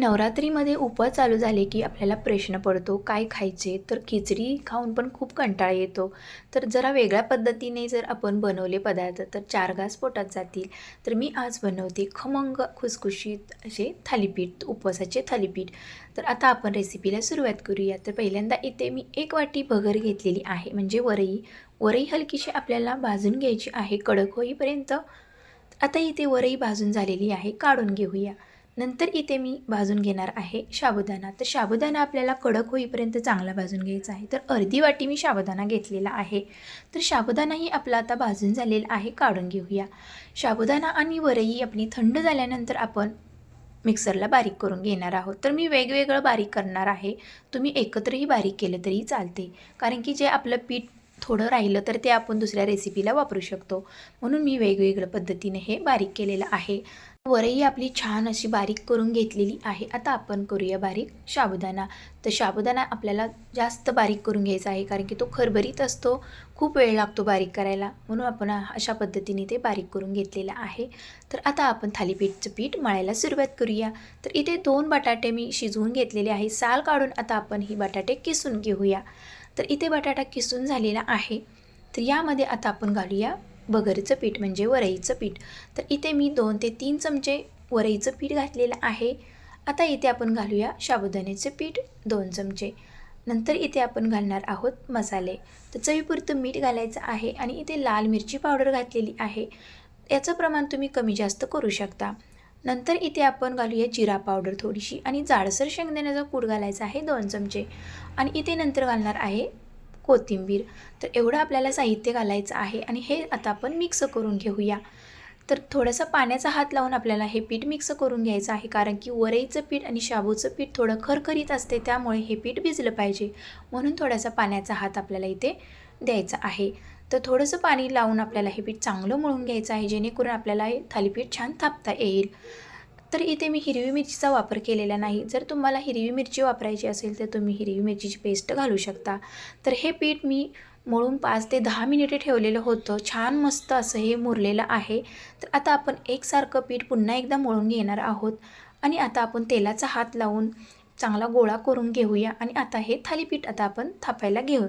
नवरात्रीमध्ये उपवास चालू झाले की आपल्याला प्रश्न पडतो काय खायचे? तर खिचडी खाऊन पण खूप कंटाळा येतो. तर जरा वेगळ्या पद्धतीने जर आपण बनवले पदार्थ तर चार घास पोटात जातील. तर मी आज बनवते खमंग खुसखुशीत असे थालीपीठ उपवासाचे थालीपीठ. तर आता आपण रेसिपीला सुरुवात करूया. तर पहिल्यांदा इथे मी एक वाटी भगर घेतलेली आहे म्हणजे वरई. वरई हलकीशी आपल्याला भाजून घ्यायची आहे कडक होईपर्यंत. आता इथे वरई भाजून झालेली आहे काढून घेऊया. नंतर इथे मी भाजून घेणार आहे साबुदाणा. तर साबुदाणा आपल्याला कडक होईपर्यंत चांगला भाजून घ्यायचा आहे. तर अर्धी वाटी मी साबुदाणा घेतलेला आहे. तर साबुदाणाही आपला आता भाजून झालेला आहे. काढून घेऊया. साबुदाणा आणि वरई आपली थंड झाल्यानंतर आपण मिक्सरला बारीक करून घेणार आहोत. तर मी वेगवेगळं बारीक करणार आहे. तुम्ही एकत्रही बारीक केलं तरी चालते. कारण की जे आपलं पीठ थोडं राहिलं तर ते आपण दुसऱ्या रेसिपीला वापरू शकतो. म्हणून मी वेगवेगळ्या पद्धतीने हे बारीक केलेलं आहे. वरही आपली छान अशी बारीक करून घेतलेली आहे. आता आपण करूया बारीक साबुदाणा. तर साबुदाणा आपल्याला जास्त बारीक करून घ्यायचा आहे कारण की तो खरभरीत असतो. खूप वेळ लागतो बारीक करायला. म्हणून आपण अशा पद्धतीने ते बारीक करून घेतलेलं आहे. तर आता आपण थालीपीठचं पीठ मळायला सुरुवात करूया. तर इथे दोन बटाटे मी शिजवून घेतलेले आहे. साल काढून आता आपण ही बटाटे किसून घेऊया. तर इथे बटाटा किसून झालेला आहे. तर यामध्ये आता आपण घालूया बगरचं पीठ म्हणजे वरईचं पीठ. तर इथे मी दोन ते तीन चमचे वरईचं पीठ घातलेलं आहे. आता इथे आपण घालूया साबुदाण्याचं पीठ दोन चमचे. नंतर इथे आपण घालणार आहोत मसाले. तर चवीपुरतं मीठ घालायचं आहे आणि इथे लाल मिरची पावडर घातलेली आहे. याचं प्रमाण तुम्ही कमी जास्त करू शकता. नंतर इथे आपण घालूया जिरा पावडर थोडीशी आणि जाडसर शेंगदाण्याचा कूट घालायचा आहे दोन चमचे. आणि इथे नंतर घालणार आहे कोथिंबीर. तर एवढं आपल्याला साहित्य घालायचं आहे आणि हे आता आपण मिक्स करून घेऊया. तर थोडंसं पाण्याचा हात लावून आपल्याला हे पीठ मिक्स करून घ्यायचं आहे कारण की वरईचं पीठ आणि शाबूचं पीठ थोडं खरखरीत असते त्यामुळे हे पीठ भिजलं पाहिजे. म्हणून थोडासा पाण्याचा हात आपल्याला इथे द्यायचा आहे. तर थोडंसं पाणी लावून आपल्याला हे पीठ चांगलं मळून घ्यायचं आहे जेणेकरून आपल्याला हे थालीपीठ छान थापता येईल. तर इथे मी हिरवी मिरचीचा वापर केलेला नाही. जर तुम्हाला हिरवी मिरची वापरायची असेल तर तुम्ही हिरवी मिरचीची पेस्ट घालू शकता. तर हे पीठ मी मळून पाच ते दहा मिनिटे ठेवलेलं होतं. छान मस्त असं हे मुरलेलं आहे. तर आता आपण एकसारखं पीठ पुन्हा एकदा मळून घेणार आहोत. आणि आता आपण तेलाचा हात लावून चांगला गोळा करून घेऊया. आणि आता हे थालीपीठ आता आपण थापायला घेऊ.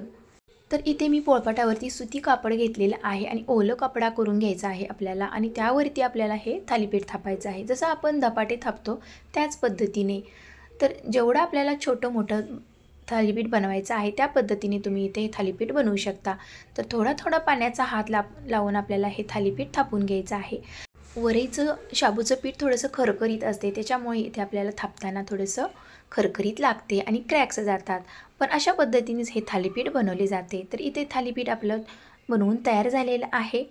तर इथे मी पोळपाटावरती सुती कापड घेतलेलं आहे आणि ओलं कपडा करून घ्यायचा आहे आपल्याला आणि त्यावरती आपल्याला हे थालीपीठ थापायचं आहे. जसं आपण धपाटे थापतो त्याच पद्धतीने. तर जेवढं आपल्याला छोटं मोठं थालीपीठ बनवायचं आहे त्या पद्धतीने तुम्ही इथे हे थालीपीठ बनवू शकता. तर थोडा थोडा पाण्याचा हात ला लावून आपल्याला हे थालीपीठ थापून घ्यायचं आहे. वरेचं शाबूचं पीठ थोडंसं खरखरीत असते त्याच्यामुळे इथे आपल्याला थापताना थोडंसं खरखरीत लागते आणि क्रॅक्स जातात. पण अशा पद्धतीनेच हे थालीपीठ बनवले जाते. तर इथे थालीपीठ आपलं बनवून तयार झालेलं आहे.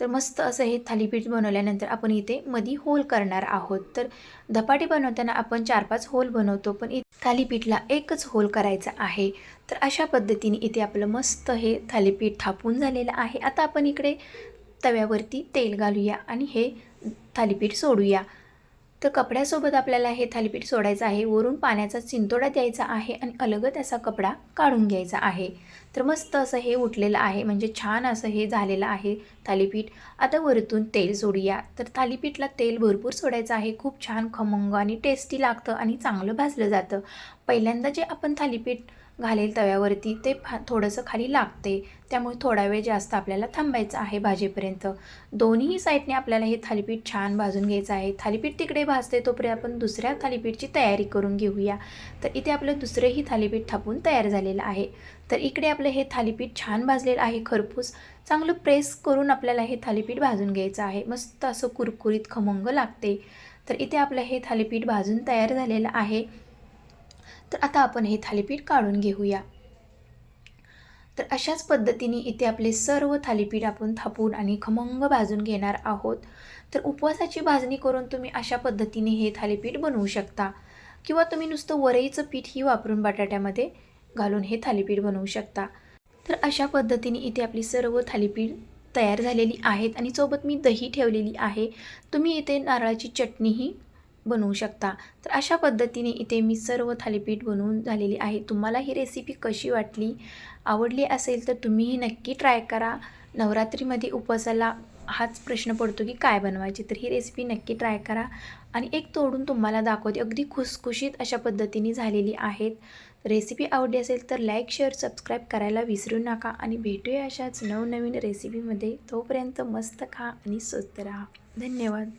तर मस्त असं हे थालीपीठ बनवल्यानंतर आपण इथे मधी होल करणार आहोत. तर धपाटे बनवताना आपण चार पाच होल बनवतो पण इ थालीपीठला एकच होल करायचा आहे. तर अशा पद्धतीने इथे आपलं मस्त हे थालीपीठ थापून झालेलं आहे. आता आपण इकडे तव्यावरती तेल घालूया आणि हे थालीपीठ सोडूया. तर कपड्यासोबत आपल्याला हे थालीपीठ सोडायचं आहे. वरून पाण्याचा चिंतोडा द्यायचा आहे आणि अलगद असा कपडा काढून घ्यायचा आहे. तर मस्त असं हे उठलेलं आहे. म्हणजे छान असं हे झालेलं आहे थालीपीठ. आता वरतून तेल सोडूया. तर थालीपीठला तेल भरपूर सोडायचं आहे. खूप छान खमंग आणि टेस्टी लागतं आणि चांगलं भाजलं जातं. पहिल्यांदा जे आपण थालीपीठ घालेल तव्यावरती ते फा थोडंसं खाली लागते. त्यामुळे थोडा वेळ जास्त आपल्याला थांबायचं आहे भाजीपर्यंत. दोन्ही साईडने आपल्याला हे थालीपीठ छान भाजून घ्यायचं आहे. थालीपीठ तिकडे भाजते तोपर्यंत आपण दुसऱ्या थालीपीठची तयारी करून घेऊया. तर इथे आपलं दुसरंही थालीपीठ थापून तयार झालेलं आहे. तर इकडे आपलं हे थालीपीठ छान भाजलेलं आहे खरपूस. चांगलं प्रेस करून आपल्याला हे थालीपीठ भाजून घ्यायचं आहे. मस्त असं कुरकुरीत खमंग लागते. तर इथे आपलं हे थालीपीठ भाजून तयार झालेलं आहे. तर आता आपण हे थालीपीठ काढून घेऊया. तर अशाच पद्धतीने इथे आपले सर्व थालीपीठ आपण थापून आणि खमंग भाजून घेणार आहोत. तर उपवासाची भाजणी करून तुम्ही अशा पद्धतीने हे थालीपीठ बनवू शकता. किंवा तुम्ही नुसतं वरईचं पीठही वापरून बटाट्यामध्ये घालून हे थालीपीठ बनवू शकता. तर अशा पद्धतीने इथे आपली सर्व थालीपीठ तयार झालेली आहेत आणि सोबत मी दही ठेवलेली आहे. तुम्ही इथे नारळाची चटणीही बनवू शकता. तर अशा पद्धतीने इथे मी सर्व थालीपीठ बनवून झालेली आहे. तुम्हाला ही रेसिपी कशी वाटली आवडली असेल तर तुम्हीही नक्की ट्राय करा. नवरात्रीमध्ये उपवासाला हाच प्रश्न पडतो की काय बनवायचे तर ही रेसिपी नक्की ट्राय करा. आणि एक तोडून तुम्हाला दाखवते अगदी खुसखुशीत अशा पद्धतीने झालेली आहेत. रेसिपी आवडली असेल तर लाईक शेअर सबस्क्राईब करायला विसरू नका. आणि भेटूया अशाच नवनवीन रेसिपीमध्ये तोपर्यंत मस्त खा आणि स्वस्त राहा. धन्यवाद.